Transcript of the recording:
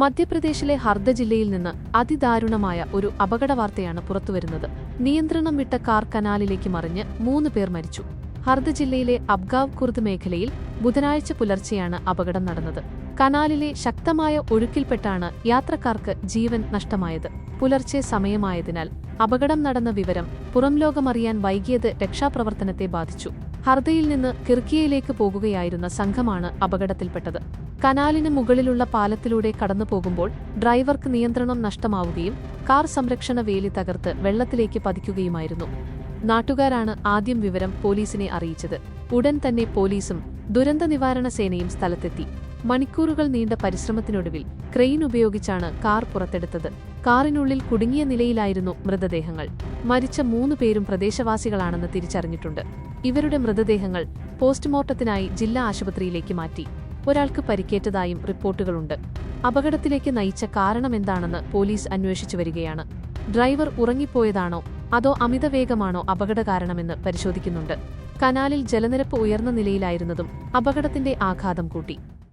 മധ്യപ്രദേശിലെ ഹർദ ജില്ലയിൽ നിന്ന് അതിദാരുണമായ ഒരു അപകടവാർത്തയാണ് പുറത്തുവരുന്നത്. നിയന്ത്രണം വിട്ട കാർ കനാലിലേക്ക് മറിഞ്ഞ് മൂന്ന് പേർ മരിച്ചു. ഹർദ ജില്ലയിലെ അബ്ഗാവ് കുർദ് മേഖലയിൽ ബുധനാഴ്ച പുലർച്ചെയാണ് അപകടം നടന്നത്. കനാലിലെ ശക്തമായ ഒഴുക്കിൽപ്പെട്ടാണ് യാത്രക്കാർക്ക് ജീവൻ നഷ്ടമായത്. പുലർച്ചെ സമയമായതിനാൽ അപകടം നടന്ന വിവരം പുറംലോകമറിയാൻ വൈകിയത് രക്ഷാപ്രവർത്തനത്തെ ബാധിച്ചു. ഹർദയിൽ നിന്ന് കിർക്കിയയിലേക്ക് പോകുകയായിരുന്ന സംഘമാണ് അപകടത്തിൽപ്പെട്ടത്. കനാലിന് മുകളിലുള്ള പാലത്തിലൂടെ കടന്നു പോകുമ്പോൾ ഡ്രൈവർക്ക് നിയന്ത്രണം നഷ്ടമാവുകയും കാർ സംരക്ഷണ വേലി തകർത്ത് വെള്ളത്തിലേക്ക് പതിക്കുകയുമായിരുന്നു. നാട്ടുകാരാണ് ആദ്യം വിവരം പോലീസിനെ അറിയിച്ചത്. ഉടൻ തന്നെ പോലീസും ദുരന്ത നിവാരണ സേനയും സ്ഥലത്തെത്തി. മണിക്കൂറുകൾ നീണ്ട പരിശ്രമത്തിനൊടുവിൽ ക്രെയിൻ ഉപയോഗിച്ചാണ് കാർ പുറത്തെടുത്തത്. കാറിനുള്ളിൽ കുടുങ്ങിയ നിലയിലായിരുന്നു മൃതദേഹങ്ങൾ. മരിച്ച മൂന്ന് പേരും പ്രദേശവാസികളാണെന്ന് തിരിച്ചറിഞ്ഞിട്ടുണ്ട്. ഇവരുടെ മൃതദേഹങ്ങൾ പോസ്റ്റ്മോർട്ടത്തിനായി ജില്ലാ ആശുപത്രിയിലേക്ക് മാറ്റി. ഒരാൾക്ക് പരിക്കേറ്റതായും റിപ്പോർട്ടുകളുണ്ട്. അപകടത്തിലേക്ക് നയിച്ച കാരണമെന്താണെന്ന് പോലീസ് അന്വേഷിച്ചു വരികയാണ്. ഡ്രൈവർ ഉറങ്ങിപ്പോയതാണോ അതോ അമിതവേഗമാണോ അപകട കാരണമെന്ന് പരിശോധിക്കുന്നുണ്ട്. കനാലിൽ ജലനിരപ്പ് ഉയർന്ന നിലയിലായിരുന്നതും അപകടത്തിന്റെ ആഘാതം കൂട്ടി.